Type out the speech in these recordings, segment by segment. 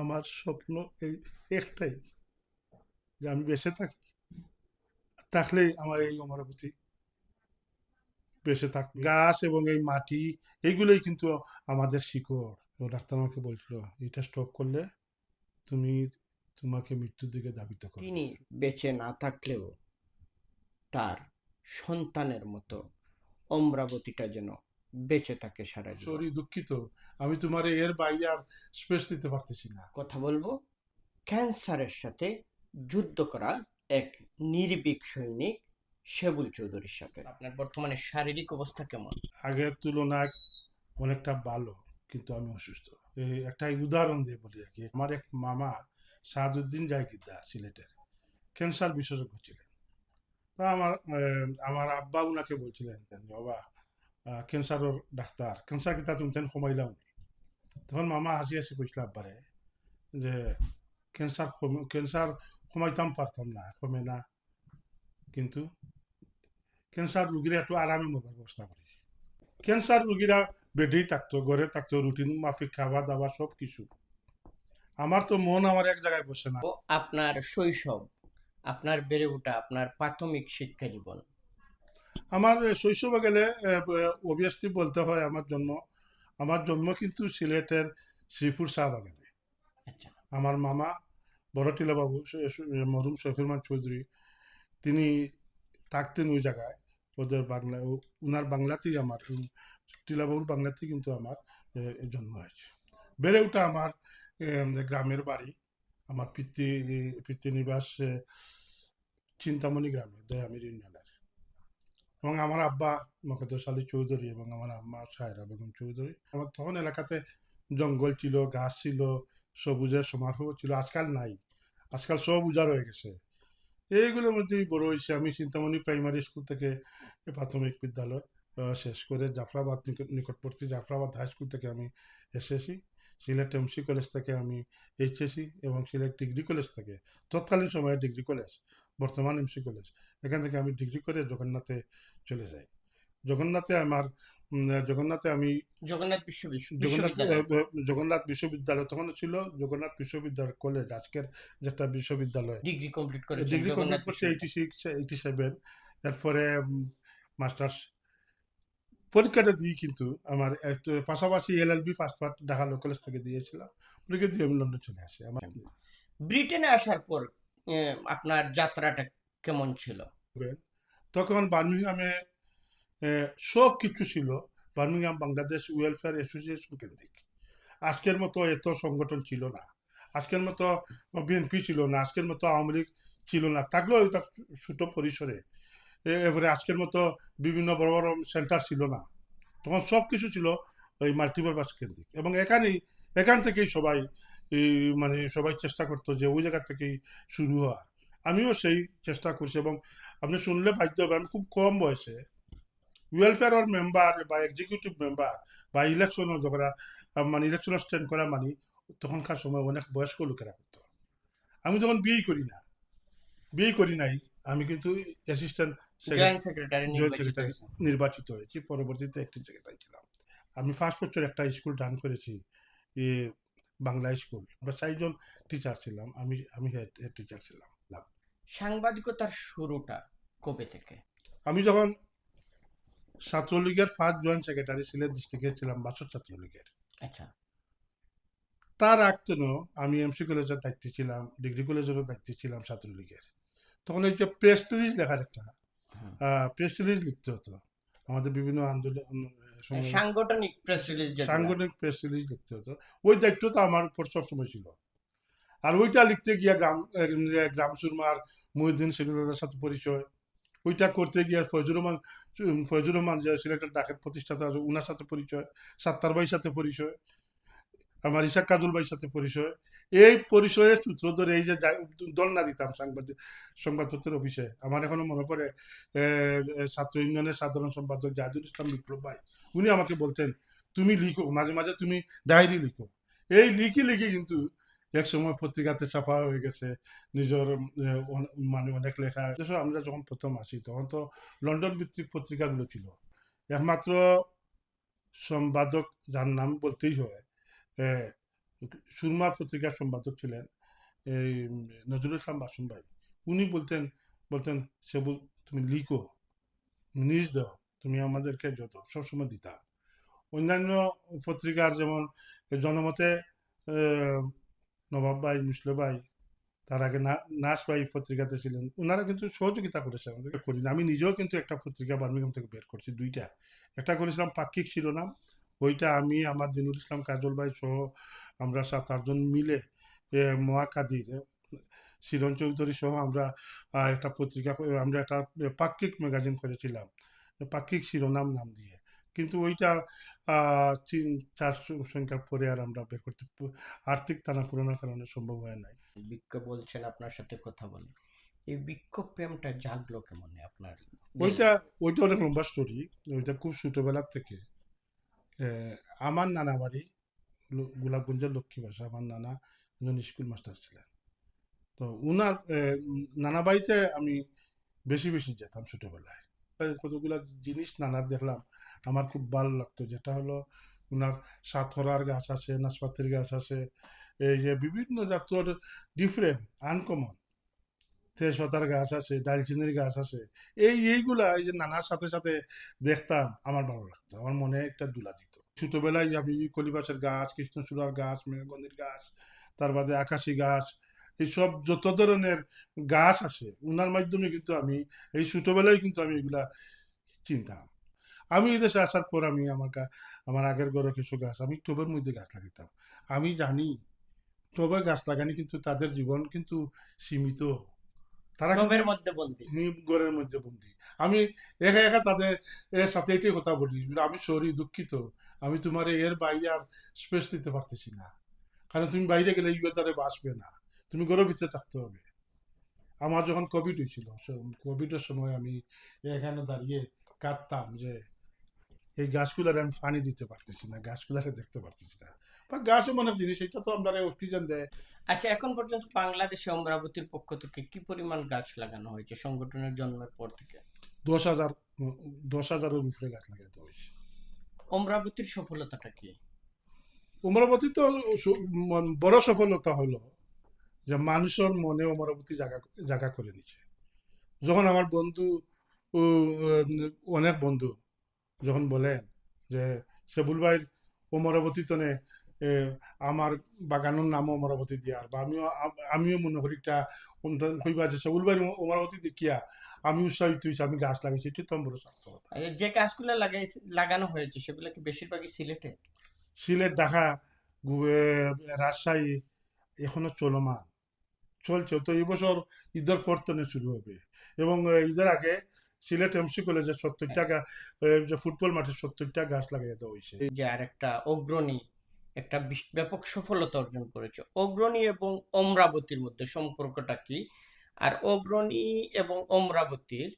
আমার স্বপ্ন এই একটাই, যে আমি বেঁচে থাকি। থাকলেই আমার এই অমরাবতী বেঁচে থাক। গাছ এবং এই মাটি, এইগুলোই কিন্তু আমাদের শিকড়। ডাক্তার আমাকে বলছিল, এটা স্টপ করলে তুমি তোমাকে মৃত্যুর দিকে দাবিত করো তিনি বেঁচে না থাকলেও তার সন্তানের মতো অমরাবতীটা যেন বেঁচে থাকে সারা সরি দুঃখিত। আমি তোমার এর বাইরে আর স্পেস দিতে পারতেছি না। কথা বলব ক্যান্সারের সাথে যুদ্ধ করা এক নির্ভীক সৈনিক শেবুল চৌধুরীর সাথে। আপনার বর্তমানে শারীরিক অবস্থা কেমন? আগের তুলনায় অনেকটা ভালো কিন্তু আমি অসুস্থ। এই একটা উদাহরণ দিয়ে বলি আর কি। আমার এক মামা সাহাদুদ্দিন জায়গিদ্দা সিলেটের ক্যান্সার বিশেষজ্ঞ ছিলেন। তা আমার আমার আব্বা উনাকে বলছিলেন বাবা ক্যান্সারের ডাক্তার ক্যান্সার কিতা তুমি তেন নি?" তখন মামা হাসি হাসি কইছিল আব্বারে যে ক্যান্সার ক্যান্সার কমাইতাম পারতাম না কমে না। কিন্তু ক্যান্সার রুগীরা একটু আরামে মরবার ব্যবস্থা করি ক্যান্সার রুগীরা বেডেই থাকতো ঘরে থাকতো রুটিন মাফিক খাওয়া দাওয়া সব কিছু। আমার তো মন আমার এক জায়গায় বসে না। আপনার শৈশব আপনার বেড়ে ওঠা আপনার প্রাথমিক শিক্ষা জীবন আমার শৈশবে গেলে অবভিয়াসলি বলতে হয় আমার জন্ম আমার জন্ম কিন্তু সিলেটের শ্রীপুর শাহ বাগানে আচ্ছা। আমার মামা বড়টিলা বাবু মরহুম শফিরমান চৌধুরী তিনি থাকতেন ওই জায়গায়। ওদের বাংলা উনার বাংলাতেই আমার টিলাবাবুর বাংলাতেই কিন্তু আমার জন্ম হয়েছে। বেড়ে ওঠা আমার গ্রামের বাড়ি আমার পিতৃ পিতৃনিবাস চিন্তামণি গ্রামে দয়ামির ইউনিয়নের এবং আমার আব্বা মকদ্দর আলী চৌধুরী এবং আমার আম্মা সায়রা বেগম চৌধুরী। আমার তখন এলাকাতে জঙ্গল ছিল গাছ ছিল, সবুজের সমারোহ ছিল, আজকাল নাই। আজকাল সব উজাড় হয়ে গেছে। এইগুলোর মধ্যেই বড় হয়েছে আমি চিন্তামণি প্রাইমারি স্কুল থেকে প্রাথমিক বিদ্যালয় শেষ করে জাফরাবাদ নিকটবর্তী জাফরাবাদ হাই স্কুল থেকে আমি এসএসসি সিলেট এমসি কলেজ থেকে আমি এইচএসসি এবং সিলেট ডিগ্রি কলেজ থেকে তৎকালীন সময়ে ডিগ্রি কলেজ বর্তমান এমসি কলেজ এখান থেকে আমি ডিগ্রি করে জগন্নাথে চলে যাই। জগন্নাথে আমার জগন্নাথে আমি জগন্নাথ বিশ্ববিদ্যালয় জগন্নাথ বিশ্ববিদ্যালয়। জগন্নাথ বিশ্ববিদ্যালয় তখন ছিল জগন্নাথ বিশ্ববিদ্যালয় কলেজ আজকের যেটা বিশ্ববিদ্যালয়। ডিগ্রি কমপ্লিট করেছেন ডিগ্রি কমপ্লিট করছে এইটি সিক্স এইটি সেভেন এরপরে মাস্টার্স পরীক্ষাটা দিই কিন্তু আমার পাশাপাশি L L B first part Dhaka local college থেকে দিয়েছিলাম। পরীক্ষা দিয়ে আমি লন্ডন চলে আসি। আমার ব্রিটেনে আসার পর আপনার যাত্রাটা কেমন ছিল? তখন বার্মিংহামে সব কিছু ছিল। বার্মিংহাম বাংলাদেশ ওয়েলফেয়ার অ্যাসোসিয়েশন কেন্দ্রিক। আজকের মতো এত সংগঠন ছিল না। আজকের মতো বিএনপি ছিল না। আজকের মতো আওয়ামী লীগ ছিল না। থাকলেও এটা ছোট পরিসরে এবারে আজকের মতো বিভিন্ন বড় বড় সেন্টার ছিল না। তখন সব কিছু ছিল ওই মাল্টিপারপাস কেন্দ্রিক। এবং এখানেই, এখান থেকেই সবাই মানে সবাই চেষ্টা করতো যে ওই জায়গা থেকেই শুরু হওয়া আমিও সেই চেষ্টা করছি এবং আপনি শুনলে বাধ্য হবেন, আমি খুব কম বয়সে। ওয়েলফেয়ার মেম্বার বা এক্সিকিউটিভ মেম্বার বা ইলেকশনও যারা মানে ইলেকশন স্ট্যান্ড করা মানে তখনকার সময় অনেক বয়স্ক লোকেরা করতো। আমি যখন বিয়েই করি না, বিয়ে করি নাই, আমি কিন্তু অ্যাসিস্ট্যান্ট জয়েন্ট সেক্রেটারি নির্বাচিত হয়েছি। পরবর্তীতে একটি সেক্রেটারি ছিলাম। আমি ফার্স্ট বছর একটা স্কুল ডান করেছি বাংলা স্কুল আমরা চারজন টিচার ছিলাম। আমি আমি হেড টিচার ছিলাম। সাংবাদিকতার শুরুটা কবে থেকে? আমি যখন ছাত্রলীগের ফার্স্ট জয়েন্ট সেক্রেটারি সিলেট ডিস্ট্রিক্টে ছিলাম বাসর ছাত্রলীগের। আচ্ছা। তার আগতেনও আমি এমসি কলেজের দায়িত্বে ছিলাম ডিগ্রি কলেজেরও দায়িত্বে ছিলাম ছাত্রলীগের। তখন এই যে প্রেস রিলিজ লেখার একটা। প্রেস রিলিজ লিখতে হতো। আমাদের বিভিন্ন আন্দোলন সাংগঠনিক প্রেস রিলিজ সাংগঠনিক প্রেস রিলিজ লিখতে হতো। ওই দায়িত্বটা আমার উপর সবসময় ছিল। আর ওইটা লিখতে গিয়া গ্রাম গ্রাম সুরমার মহিউদ্দিন সাথে পরিচয়। ওইটা করতে গিয়ে ফয়জুর রহমান ফয়জুর রহমান যে সিলেটের ডাকের প্রতিষ্ঠাতা উনার সাথে পরিচয় সাত্তার ভাইয়ের সাথে পরিচয়। আমার ইশাক কাজুল ভাইয়ের সাথে পরিচয়। এই পরিচয়ের সূত্র ধরে এই যে যাই- দল না দিতাম সাংবাদিক সংবাদপত্রের অফিসে, আমার এখনও মনে পড়ে ছাত্র ইউনিয়নের সাধারণ সম্পাদক জাহিদুল ইসলাম বিপ্লব ভাই। উনি আমাকে বলতেন, তুমি লিখো, মাঝে মাঝে তুমি ডায়েরি লিখো। এই লিখি লিখি কিন্তু এক সময় পত্রিকাতে ছাপা হয়ে গেছে, নিজের মানে অনেক লেখা। আমরা যখন প্রথম আসি, তখন তো লন্ডন ভিত্তিক পত্রিকাগুলো ছিল। একমাত্র সম্পাদক যার নাম বলতেই হয় সুরমা পত্রিকার সম্পাদক ছিলেন, এই নজরুল ইসলাম বাসন ভাই। উনি বলতেন বলতেন সেবুল তুমি লিখো, নিজ দাও, তুমি আমাদেরকে যত, সবসময় দিতা। অন্যান্য পত্রিকার যেমন জনমতে নবাব ভাই মুসলে ভাই, তার আগে নাস ভাই পত্রিকাতে ছিলেন ওনারা কিন্তু সহযোগিতা করেছে আমাদেরকে, করি। আমি নিজেও কিন্তু একটা পত্রিকা বার্মিংহাম থেকে বের করছি, দুইটা। একটা করেছিলাম পাক্ষিক শিরোনাম ওইটা আমি আমার দিনুল ইসলাম কাজল ভাই সহ আমরা সাত আটজন মিলে মহাকাদির শিরণ চৌধুরী সহ আমরা একটা পত্রিকা আমরা একটা পাক্ষিক ম্যাগাজিন করেছিলাম। পাক্ষিক শিরোনাম নাম দিয়ে। কিন্তু ওইটা চার সংখ্যার পরে আর আমরা বের করতে আর্থিক টানা পূরণের কারণে সম্ভব হয় নাই। বিক্ষোভ বলছেন আপনার সাথে কথা বলে। এই বিক্ষোভ প্রেমটা জাগলো কেমন আপনার? ওইটা ওইটা অনেক লম্বা স্টোরি ওইটা খুব ছোটোবেলার থেকে। আমার নানা বাড়ি গোলাপগঞ্জের লক্ষ্মী বাসা। আমার নানা একজন স্কুল মাস্টার ছিলেন। তো উনার নানা বাড়িতে আমি বেশি বেশি যেতাম ছোটবেলায়। কতগুলা জিনিস নানার দেখলাম। আমার খুব ভালো লাগতো। যেটা হলো উনার সাথরার গাছ আছে, নাশপাতির গাছ আছে। এই যে বিভিন্ন জাতের ডিফারেন্ট আনকমন তেজপাতার গাছ আছে, ডালচিনির গাছ আছে। এই, এইগুলা এই যে নানার সাথে সাথে দেখতাম, আমার ভালো লাগতো। আমার মনে একটা দুলা দিত। ছোটবেলায় আমি কলিবাসের গাছ, কৃষ্ণচূড়ার গাছ মেঘগন্ধির গাছ, তার বাদে আকাশি গাছ, এইসব যত ধরনের গাছ আছে, উনার মাধ্যমে কিন্তু আমি, এই ছোটবেলায় কিন্তু আমি এগুলা চিনতাম আমি এই দেশে আসার পর আমি আমার আমার আগের ঘরে কিছু গাছ, আমি টবের মধ্যে গাছ লাগাইতাম। আমি জানি, টবে গাছ লাগানি কিন্তু তাদের জীবন কিন্তু সীমিত। তারা কিন্তু- মধ্যে বন্দি। আমি ঘরের মধ্যে বন্দি। আমি একা একা তাদের এর সাথে এটাই কথা বলি আমি সরি দুঃখিত। আমি তোমার এর বাইরে আর স্পেস দিতে পারতেছি না। কারণ তুমি বাইরে গেলে ইউএর দ্বারে বাঁচবে না। তুমি ঘরের ভিতরে থাকতে হবে। আমার যখন কোভিড হয়েছিল কোভিডের সময় আমি এখানে দাঁড়িয়ে কাঁদতাম যে এই গাছগুলারে আমি পানি দিতে পারতেছি না গাছগুলারে দেখতে পারতেছি না। বা গাছ এমন এক জিনিস এটা তো আমরা অক্সিজেন দেয়। আচ্ছা এখন পর্যন্ত বাংলাদেশে অমরাবতীর পক্ষ থেকে কি পরিমাণ গাছ লাগানো হয়েছে সংগঠনের জন্মের পর থেকে? দশ হাজার দশ হাজারের উপরে গাছ লাগাতে হয়েছে। অমরাবতীর সফলতাটা কি? অমরাবতী তো বড় সফলতা হলো যে মানুষের মনে অমরাবতী জায়গা জায়গা করে নিচ্ছে যখন আমার বন্ধু অনেক বন্ধু যখন বলেন যে সেবুল ভাইয়ের অমরাবতী তনে এ, আমার বাগানের নামও অমরাবতী দিয়ার বা আমিও আমিও মনে করি একটা অনুদান কইবা যে ভাইয়ের অমরাবতী দেখিয়া আমি উৎসাহিত হয়েছি আমি গাছ লাগিয়েছি এটি তো বড় সার্থকতা। যে গাছগুলো লাগাই লাগানো হয়েছে সেগুলো কি বেশিরভাগই সিলেটে? সিলেট ঢাকা রাজশাহী এখনও চলমান। চলছে তো এই বছর ঈদের পর্তনে শুরু হবে। এবং ঈদের আগে সিলেট এমসি কলেজে সত্তরটা যে ফুটবল মাঠে সত্তরটা গাছ লাগিয়ে দেওয়া হয়েছে যে আর একটা অগ্রণী একটা ব্যাপক সফলতা অর্জন করেছে। অগ্রণী এবং অমরাবতীর মধ্যে সম্পর্কটা কি? আর অগ্রণী এবং অমরাবতীর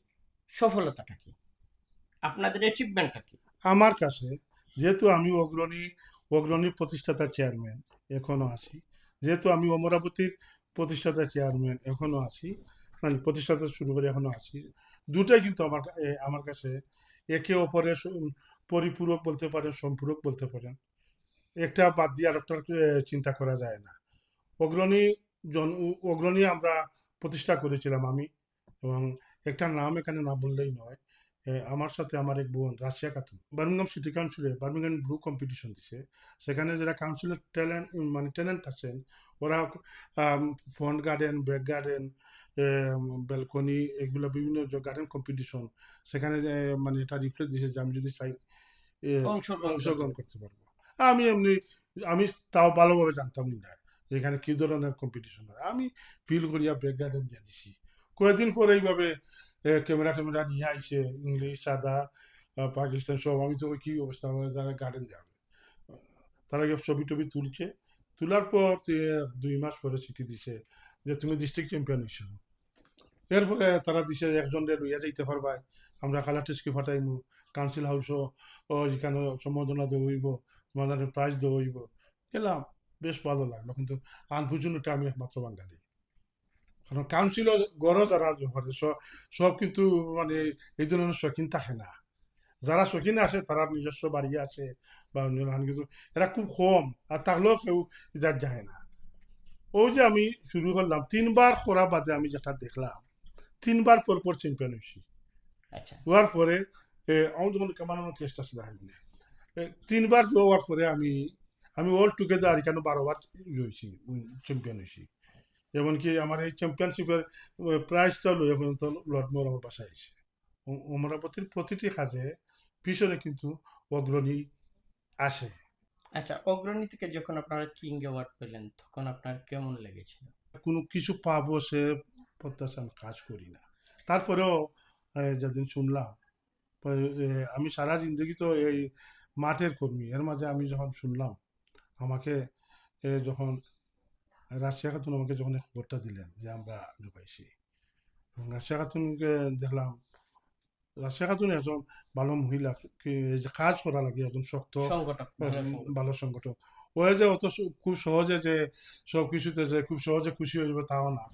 সফলতাটা কি? আপনাদের অ্যাচিভমেন্টটা কি? আমার কাছে, যেহেতু আমি অগ্রণী অগ্রণী প্রতিষ্ঠাতা চেয়ারম্যান এখনও আছি। যেহেতু আমি অমরাবতীর প্রতিষ্ঠাতা চেয়ারম্যান এখনও আছি। মানে প্রতিষ্ঠাতা শুরু করে এখনও আছি। দুটাই কিন্তু আমার আমার কাছে একে অপরের পরিপূরক বলতে পারেন, সম্পূরক বলতে পারেন। একটা বাদ দিয়ে আর একটা চিন্তা করা যায় না। অগ্রণী জন অগ্রণী আমরা প্রতিষ্ঠা করেছিলাম আমি এবং একটা নাম এখানে না বললেই নয়। আমার সাথে আমার এক বোন রাশিয়া খাতুন বার্মিংহাম সিটি কাউন্সিলে বার্মিংহাম ব্লু কম্পিটিশন দিছে। সেখানে যারা কাউন্সিলের ট্যালেন্ট মানে ট্যালেন্ট আছেন ওরা front garden back garden balcony এগুলো বিভিন্ন গার্ডেন কম্পিটিশন সেখানে মানে এটা রিফ্লেক্ট দিছে যে আমি যদি চাই অংশগ্রহণ করতে পারব। আমি এমনি, আমি তাও ভালোভাবে জানতাম না এখানে কি ধরনের কম্পিটিশন হয়। আমি ফিল করিয়া ব্যাক গার্ডেন দিয়ে দিছি। কয়েকদিন পরে এইভাবে ক্যামেরা ট্যামেরা নিয়ে আইছে ইংলিশ, সাদা পাকিস্তান সব, আমি তো কী অবস্থা হবে তারা গার্ডেন যাবে, তারা ছবি টবি তুলছে। তোলার পর দুই মাস পরে চিঠি দিছে যে, তুমি ডিস্ট্রিক্ট চ্যাম্পিয়ন হয়েছো এরপরে তারা দিছে একজন লইয়া যাইতে পারবা, আমরা কালাটিসকে ফাটাইমু কাউন্সিল হাউসও এখানে সম্বোধনা হইব। তোমাদের প্রাইজ হইব এলাম বেশ ভালো লাগল। কিন্তু আনফর্চুনেটলি আমি একমাত্র বাঙালি। কারণ কাউন্সিলও গড় যারা করে সব কিন্তু মানে এই ধরনের শৌখিন থাকে না। যারা শৌখিন আসে তারা নিজস্ব বাড়ি আছে বা কিছু। এরা খুব কম আর থাকলেও কেউ ইজার যায় না। ওই যে আমি শুরু করলাম তিনবার খরা বাদে আমি যেটা দেখলাম তিনবার পর পর চ্যাম্পিয়ন হয়েছি। আচ্ছা। হওয়ার পরে আমার যখন কামানোর কেসটা ছিল হারিয়ে তিনবার হওয়ার পরে আমি আমি অল টুগেদার এখানে বারোবার রয়েছি চ্যাম্পিয়ন হয়েছি। এমনকি আমার এই চ্যাম্পিয়নশিপের প্রাইজটা লইয়া পর্যন্ত লর্ড মোর আমার বাসায় এসে। অমরাবতীর প্রতিটি কাজে পিছনে কিন্তু অগ্রণী আসে। আচ্ছা অগ্রণী থেকে যখন আপনারা কিং অ্যাওয়ার্ড পেলেন তখন আপনার কেমন লেগেছিল? কোনো কিছু পাবো সে প্রত্যাশা আমি কাজ করি না। তারপরেও যেদিন শুনলাম আমি সারা জিন্দগি তো এই মাঠের কর্মী এর মাঝে আমি যখন শুনলাম আমাকে যখন রাশিয়া খাতুন আমাকে যখন খবরটা দিলেন যে আমরা পাইছি এবং রাশিয়া খাতুনকে দেখলাম রাশিয়া খাতুন একজন ভালো মহিলা যে কাজ করা লাগে একজন শক্ত ভালো সংগঠক। সংগঠন ও যে অত খুব সহজে যে সব কিছুতে যে খুব সহজে খুশি হয়ে যাবে তাও না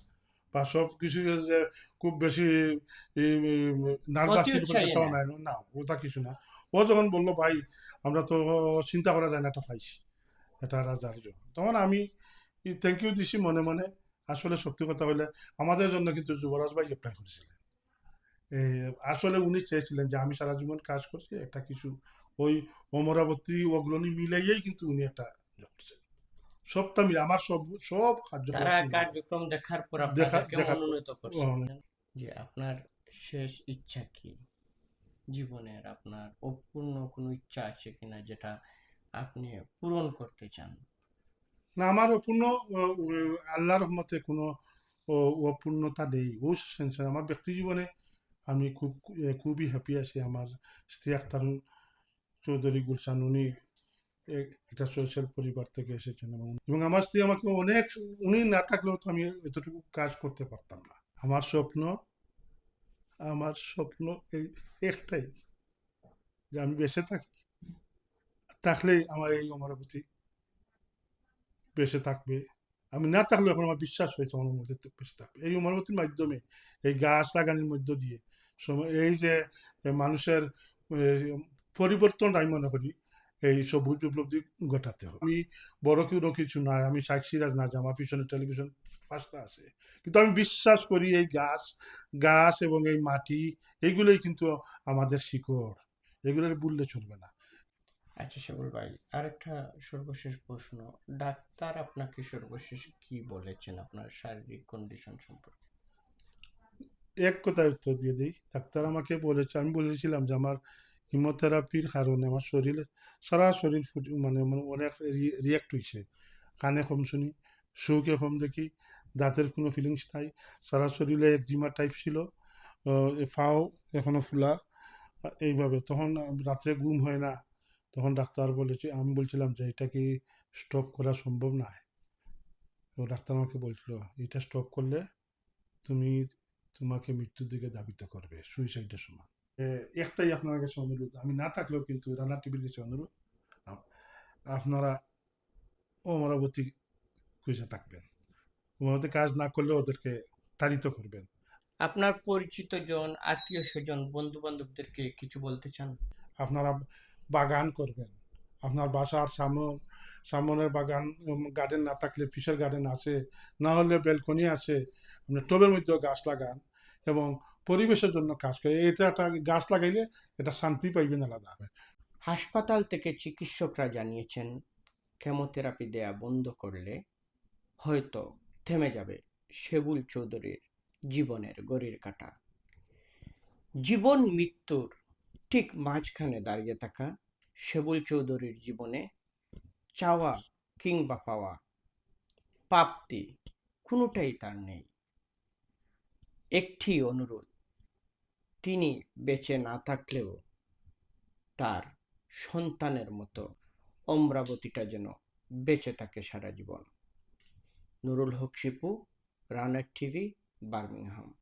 বা সব কিছু যে খুব বেশি নার্ভাস তাও। নাই না ওটা কিছু না ও যখন বলল ভাই আমরা তো চিন্তা করা যায় না এটা পাইছি এটা রাজার জন্য তখন আমি থ্যাংক ইউ দিছি মনে মনে। আসলে সত্যি কথা হলে আমাদের জন্য কিন্তু যুবরাজ ভাই অ্যাপ্লাই করেছিলেন। আসলে উনি চেয়েছিলেন যে আমি সারা জীবন কাজ করছি একটা কিছু ওই অমরাবতী অগ্রণী মিলাইয়েই কিন্তু উনি একটা করছেন সবটা মিলে আমার সব সব কার্যক্রম দেখার পর আপনাকে দেখার করছেন? যে আপনার শেষ ইচ্ছা কি? জীবনের আপনার অপূর্ণ কোনো ইচ্ছা আছে কিনা যেটা আপনি পূরণ করতে চান? না আমার অপূর্ণ ও, রহমতে কোনো অপূর্ণতা নেই। ও সেন্সে আমার ব্যক্তি জীবনে আমি খুব খুবই হ্যাপি আছি। আমার স্ত্রী আক্তার চৌধুরী গুলশান উনি একটা সোশ্যাল পরিবার থেকে এসেছেন এবং আমার স্ত্রী আমাকে অনেক উনি না থাকলেও তো আমি এতটুকু কাজ করতে পারতাম না। আমার স্বপ্ন আমার স্বপ্ন এই একটাই যে আমি বেঁচে থাকি। থাকলেই আমার এই অমরাবতী বেঁচে থাকবে। আমি না থাকলে এখন আমার বিশ্বাস হয়েছে আমার মধ্যে বেঁচে থাকবে। এই অমরাবতীর মাধ্যমে, এই গাছ লাগানোর মধ্য দিয়ে সময় এই যে মানুষের পরিবর্তন আমি মনে করি এই সবুজ উপলব্ধি ঘটাতে হবে। আমি বড় কোনো কিছু নাই আমি শাইক সিরাজ না যে আমার পিছনে টেলিভিশন ফার্স্টটা আছে কিন্তু আমি বিশ্বাস করি এই গাছ গাছ এবং এই মাটি এইগুলোই কিন্তু আমাদের শিকড়। এগুলোর বললে চলবে না। আচ্ছা সেবুল ভাই আরেকটা সর্বশেষ প্রশ্ন। ডাক্তার আপনাকে সর্বশেষ কি বলেছেন আপনার শারীরিক কন্ডিশন সম্পর্কে? এক কথায় উত্তর দিয়ে দিই। ডাক্তার আমাকে বলেছে আমি বলেছিলাম যে আমার হিমোথেরাপির কারণে আমার শরীরে সারা শরীর মানে মানে অনেক রিয়াক্ট হয়েছে কানে কম শুনি চৌকে কম দেখি দাঁতের কোনো ফিলিংস নাই সারা শরীরে একজিমা টাইপ ছিল ফাও এখনও ফুলা, এইভাবে। তখন রাত্রে ঘুম হয় না, তখন ডাক্তার বলেছে আমি বলছিলাম যে, এটা কি স্টপ করা সম্ভব নয় তো ডাক্তার আমাকে বলছিল, এটা স্টপ করলে তুমি তোমাকে মৃত্যুর দিকে দাবিত করবে সুইসাইডের সমান। একটাই আপনার কাছে অনুরোধ আমি না থাকলেও কিন্তু রানা টিভির কাছে অনুরোধ আপ- আপনারা অমরাবতী খুঁজে থাকবেন। অমরাবতী কাজ না করলে ওদেরকে তাড়িত করবেন। আপনার পরিচিত জন আত্মীয় স্বজন বন্ধু বান্ধবদেরকে কিছু বলতে চান? আপনারা বাগান করবেন। আপনার বাসার সামন সামনের বাগান গার্ডেন না থাকলে ফিশের গার্ডেন আছে না হলে বেলকনি আছে আপনি টবের মধ্যেও গাছ লাগান। এবং পরিবেশের জন্য কাজ করে। এটা একটা গাছ লাগাইলে এটা শান্তি পাইবেন আলাদা হাসপাতাল থেকে চিকিৎসকরা জানিয়েছেন, কেমোথেরাপি দেয়া বন্ধ করলে হয়তো থেমে যাবে সেবুল চৌধুরীর জীবনের গড়ির কাটা। জীবন মৃত্যুর ঠিক মাঝখানে দাঁড়িয়ে থাকা সেবুল চৌধুরীর জীবনে চাওয়া কিংবা পাওয়া প্রাপ্তি কোনোটাই তার নেই। একটি অনুরোধ। তিনি বেঁচে না থাকলেও তার সন্তানের মতো অমরাবতীটা যেন বেঁচে থাকে সারা জীবন। Nurul Haque Shipu, runner TV, Birmingham.